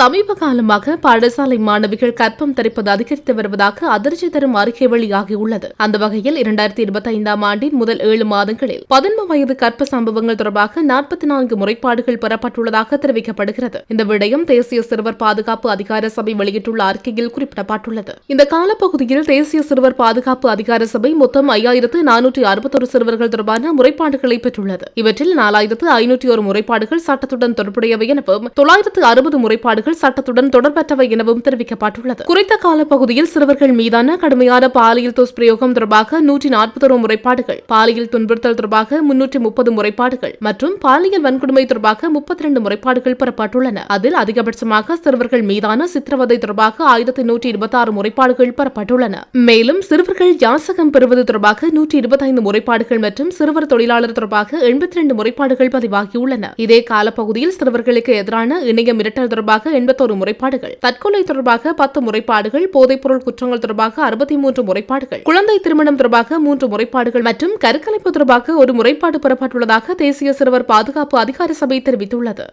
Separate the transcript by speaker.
Speaker 1: சமீப காலமாக பாடசாலை மாணவிகள் கற்பம் தரிப்பது அதிகரித்து வருவதாக அதிர்ச்சி தரும் அறிக்கை வெளியாகியுள்ளது. அந்த வகையில் இரண்டாயிரத்தி இருபத்தி ஐந்தாம் ஆண்டின் முதல் ஏழு மாதங்களில் பதின்ம வயது கற்ப சம்பவங்கள் தொடர்பாக நாற்பத்தி நான்கு முறைப்பாடுகள் பெறப்பட்டுள்ளதாக தெரிவிக்கப்படுகிறது. இந்த விடயம் தேசிய சிறுவர் பாதுகாப்பு அதிகார சபை வெளியிட்டுள்ள அறிக்கையில் குறிப்பிடப்பட்டுள்ளது. இந்த காலப்பகுதியில் தேசிய சிறுவர் பாதுகாப்பு அதிகார சபை மொத்தம் ஐயாயிரத்து நானூற்றி அறுபத்தொரு சிறுவர்கள் தொடர்பான முறைப்பாடுகளை பெற்றுள்ளது. இவற்றில் நாலாயிரத்து ஐநூற்றி ஒரு முறைப்பாடுகள் சட்டத்துடன் தொடர்புடையவை எனவும் தொள்ளாயிரத்து அறுபது முறைப்பாடுகள் சட்டத்துடன் தொடர்பற்றவை எனவும் தெரிவிக்கப்பட்டுள்ளது. குறித்த காலப்பகுதியில் சிறுவர்கள் மீதான கடுமையான பாலியல் துஷ்பிரயோகம் தொடர்பாக நூற்றி நாற்பத்தொரு முறைப்பாடுகள் பாலியல் துன்புறுத்தல் தொடர்பாக முன்னூற்றி முப்பது முறைப்பாடுகள் மற்றும் பாலியல் வன்கொடுமை தொடர்பாக முப்பத்தி இரண்டு முறைப்பாடுகள் பெறப்பட்டுள்ளன. அதில் அதிகபட்சமாக சிறுவர்கள் மீதான சித்திரவதை தொடர்பாக ஆயிரத்தி நூற்றி இருபத்தி ஆறு முறைப்பாடுகள் பெறப்பட்டுள்ளன. மேலும் சிறுவர்கள் யாசகம் பெறுவது தொடர்பாக நூற்றி இருபத்தைந்து முறைப்பாடுகள் மற்றும் சிறுவர் தொழிலாளர் தொடர்பாக எண்பத்தி இரண்டு முறைப்பாடுகள் பதிவாகியுள்ளன. இதே காலப்பகுதியில் சிறுவர்களுக்கு எதிரான இணைய மிரட்டல் தொடர்பாக தொடர்பாக எண்பத்தோரு முறைப்பாடுகள். தற்கொலை தொடர்பாக பத்து முறைப்பாடுகள் போதைப்பொருள் குற்றங்கள் தொடர்பாக அறுபத்தி மூன்று முறைப்பாடுகள். குழந்தை திருமணம் தொடர்பாக மூன்று முறைப்பாடுகள் மற்றும் கருக்கலைப்பு தொடர்பாக ஒரு முறைப்பாடு பெறப்பட்டுள்ளதாக தேசிய சிறுவர் பாதுகாப்பு அதிகார சபை தெரிவித்துள்ளது.